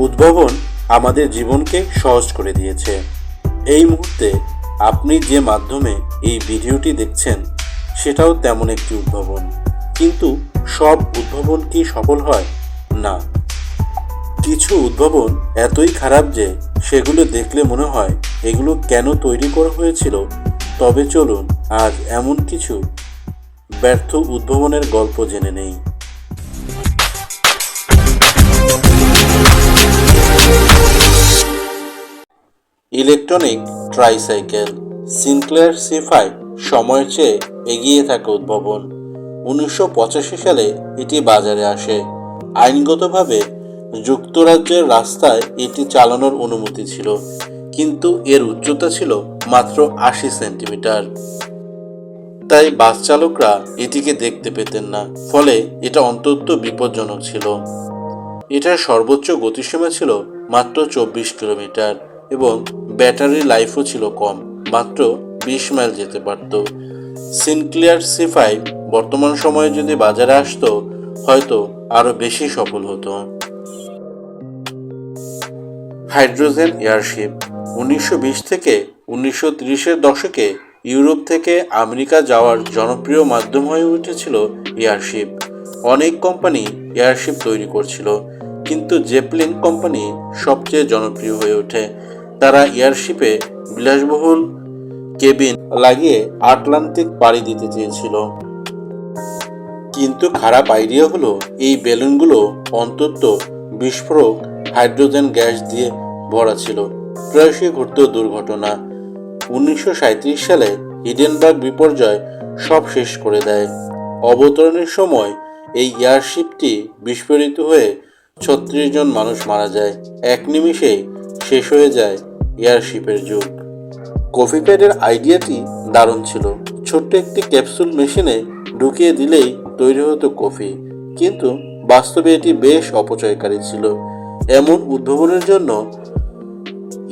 উদ্ভাবন আমাদের জীবনকে সহজ করে দিয়েছে। এই মুহূর্তে আপনি যে মাধ্যমে এই ভিডিওটি দেখছেন, সেটাও তেমন একটি উদ্ভাবন। কিন্তু সব উদ্ভাবন কি সফল হয়? না। কিছু উদ্ভাবন এতই খারাপ যে সেগুলো দেখলে মনে হয় এগুলো কেন তৈরি করা হয়েছিল? তবে চলুন, আজ এমন কিছু ব্যর্থ উদ্ভাবনের গল্প জেনে নেই। ইলেকট্রনিক ট্রাইসাইকেল, সিনক্লেয়ার সিফাই সময়ের চেয়ে এগিয়ে থাকে উদ্ভাবন। উনিশশো পঁচাশি সালে এটি বাজারে আসে। আইনগতভাবে যুক্তরাজ্যের রাস্তায় এটি চালানোর অনুমতি ছিল, কিন্তু এর উচ্চতা ছিল মাত্র আশি সেন্টিমিটার। তাই বাস চালকরা এটিকে দেখতে পেতেন না, ফলে এটা অন্তত বিপজ্জনক ছিল। এটার সর্বোচ্চ গতিসীমা ছিল মাত্র চব্বিশ কিলোমিটার এবং ব্যাটারি লাইফও ছিল কম, মাত্র বিশ মাইল যেতে পারত। সিনক্লিয়ার সি ফাইভ বর্তমান সময়ে যদি বাজারে আসতো, হয়তো আরও বেশি সফল হতো। হাইড্রোজেন এয়ারশিপ উনিশশো বিশ থেকে উনিশশো তিরিশের দশকে ইউরোপ থেকে আমেরিকা যাওয়ার জনপ্রিয় মাধ্যম হয়ে উঠেছিল এয়ারশিপ। অনেক কোম্পানি এয়ারশিপ তৈরি করছিল, কিন্তু জেপলিন কোম্পানি সবচেয়ে জনপ্রিয় হয়ে ওঠে। তারা এয়ারশিপে বিলাসবহুল কেবিন লাগিয়ে আটলান্টিক পাড়ি দিতে চেয়েছিল। কিন্তু খারাপ আইডিয়া হলো এই বেলুনগুলো অন্তত বিস্ফোরক হাইড্রোজেন গ্যাস দিয়ে ভরা ছিল। প্রায়শই ঘটত দুর্ঘটনা। উনিশশো সাঁইত্রিশ সালে হিডেনবার্গ বিপর্যয় সব শেষ করে দেয়। অবতরণের সময় এই এয়ারশিপটি বিস্ফোরিত হয়ে ছত্রিশ জন মানুষ মারা যায়। এক নিমিষেই শেষ হয়ে যায় এয়ারশিপের যুগ। কফি প্যাডের আইডিয়াটি দারুণ ছিল। ছোট্ট একটি ক্যাপসুল মেশিনে ঢুকিয়ে দিলেই তৈরি হতো কফি, কিন্তু বাস্তবে এটি বেশ অপচয়কারী ছিল। এমন উদ্ভাবনের জন্য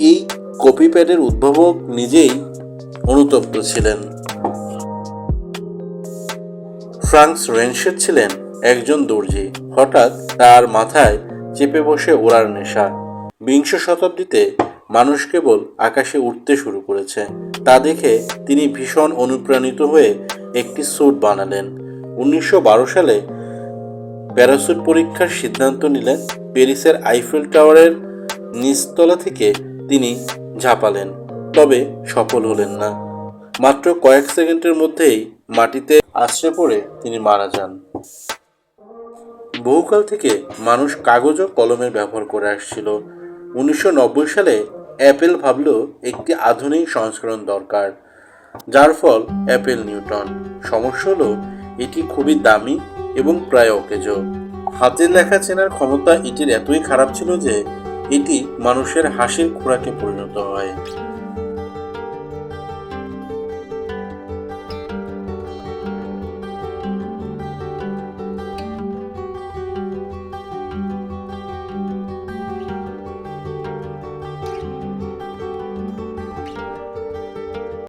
এই কপি প্যাডের উদ্ভাবক নিজেই অনুতপ্ত ছিলেন। ফ্রান্স রেনশেট ছিলেন একজন দর্জি। হঠাৎ তার মাথায় চেপে বসে ওড়ার নেশা। বিংশ শতাব্দীতে মানুষ কেবল আকাশে উঠতে শুরু করেছে। তা দেখে তিনি ভীষণ অনুপ্রাণিত হয়ে একটি স্যুট বানালেন। উনিশশো বারো সালে প্যারাসুট পরীক্ষার সিদ্ধান্ত নিলেন প্যারিসের আইফেল টাওয়ারের নিচতলা থেকে তিনি ঝাঁপালেন, তবে সফল হলেন না। মাত্র কয়েক সেকেন্ডের মধ্যেই মাটিতে আছড়ে পড়ে তিনি মারা যান। বহুকাল থেকে মানুষ কাগজ ও কলমের ব্যবহার করে আসছিল। উনিশশো নব্বই সালে অ্যাপেল ভাবল একটি আধুনিক সংস্করণ দরকার, যার ফল অ্যাপেল নিউটন। সমস্যা হলো, এটি খুবই দামি এবং প্রায় অকেজ। হাতের লেখা চেনার ক্ষমতা এটির এতই খারাপ ছিল যে এটি মানুষের হাসির খোরাকে পরিণত হয়।